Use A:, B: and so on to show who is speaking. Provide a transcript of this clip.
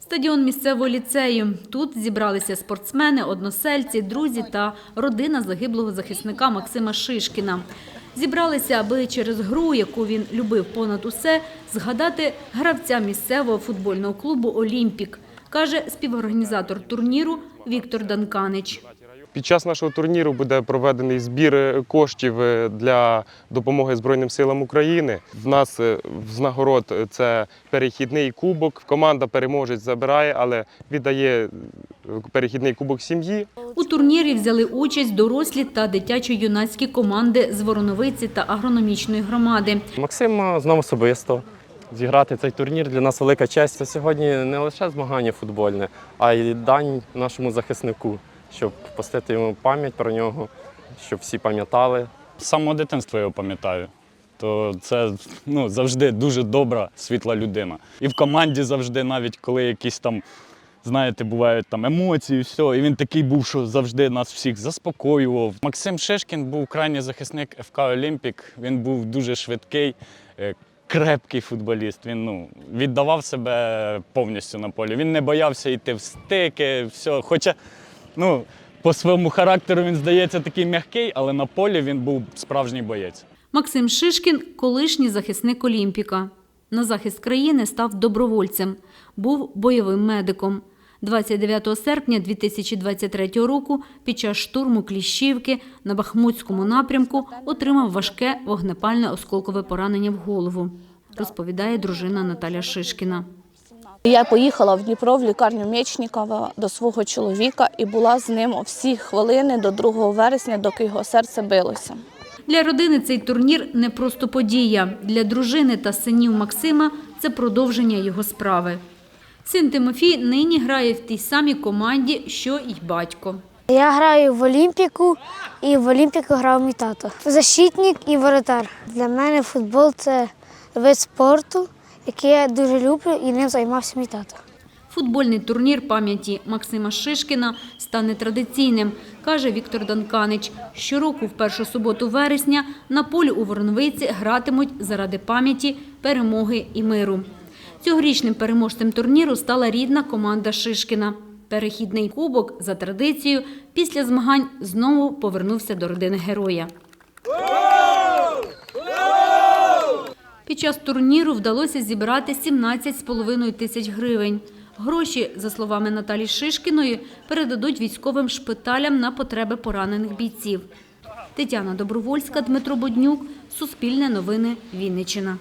A: Стадіон місцевого ліцею. Тут зібралися спортсмени, односельці, друзі та родина загиблого захисника Максима Шишкіна. Зібралися, аби через гру, яку він любив понад усе, згадати гравця місцевого футбольного клубу Олімпік, каже співорганізатор турніру Віктор Данканич.
B: Під час нашого турніру буде проведений збір е, коштів е, для допомоги Збройним силам України. В нас е, з нагород це перехідний кубок. Команда переможець забирає, але віддає перехідний кубок сім'ї.
A: У турнірі взяли участь дорослі та дитячо-юнацькі команди з Вороновиці та агрономічної громади.
C: Максим знав особисто. Зіграти цей турнір для нас велика честь. Це сьогодні не лише змагання футбольне, а й дань нашому захиснику, щоб постити йому пам'ять про нього, щоб всі пам'ятали.
D: З самого дитинства його пам'ятаю. То це ну, завжди дуже добра, світла людина. І в команді завжди, навіть коли якісь там, знаєте, бувають там емоції, все. І він такий був, що завжди нас всіх заспокоював. Максим Шишкін був крайній захисник ФК Олімпік. Він був дуже швидкий, е, крепкий футболіст. Він ну, віддавав себе повністю на полі. Він не боявся йти в стики, все. Хоча, ну. По своєму характеру він здається такий м'який, але на полі він був справжній боєць.
A: Максим Шишкін – колишній захисник Олімпіка. На захист країни став добровольцем, був бойовим медиком. 29 серпня 2023 року під час штурму Кліщівки на Бахмутському напрямку отримав важке вогнепальне осколкове поранення в голову, розповідає дружина Наталя Шишкіна.
E: Я поїхала в Дніпро в лікарню Мєчнікова до свого чоловіка і була з ним всі хвилини до 2 вересня, доки його серце билося.
A: Для родини цей турнір не просто подія. Для дружини та синів Максима це продовження його справи. Син Тимофій нині грає в тій самій команді, що й батько.
F: Я граю в Олімпіку і в Олімпіку грав мій тато. Защитник і воротар. Для мене футбол це вид спорту, який я дуже люблю і ним займався мій тато.
A: Футбольний турнір пам'яті Максима Шишкіна стане традиційним, каже Віктор Данканич. Щороку в першу суботу вересня на полі у Вороновиці гратимуть заради пам'яті, перемоги і миру. Цьогорічним переможцем турніру стала рідна команда Шишкіна. Перехідний кубок за традицією після змагань знову повернувся до родини героя. Під час турніру вдалося зібрати 17,5 тисяч гривень. Гроші, за словами Наталі Шишкіної, передадуть військовим шпиталям на потреби поранених бійців. Тетяна Добровольська, Дмитро Боднюк, Суспільне новини, Вінниччина.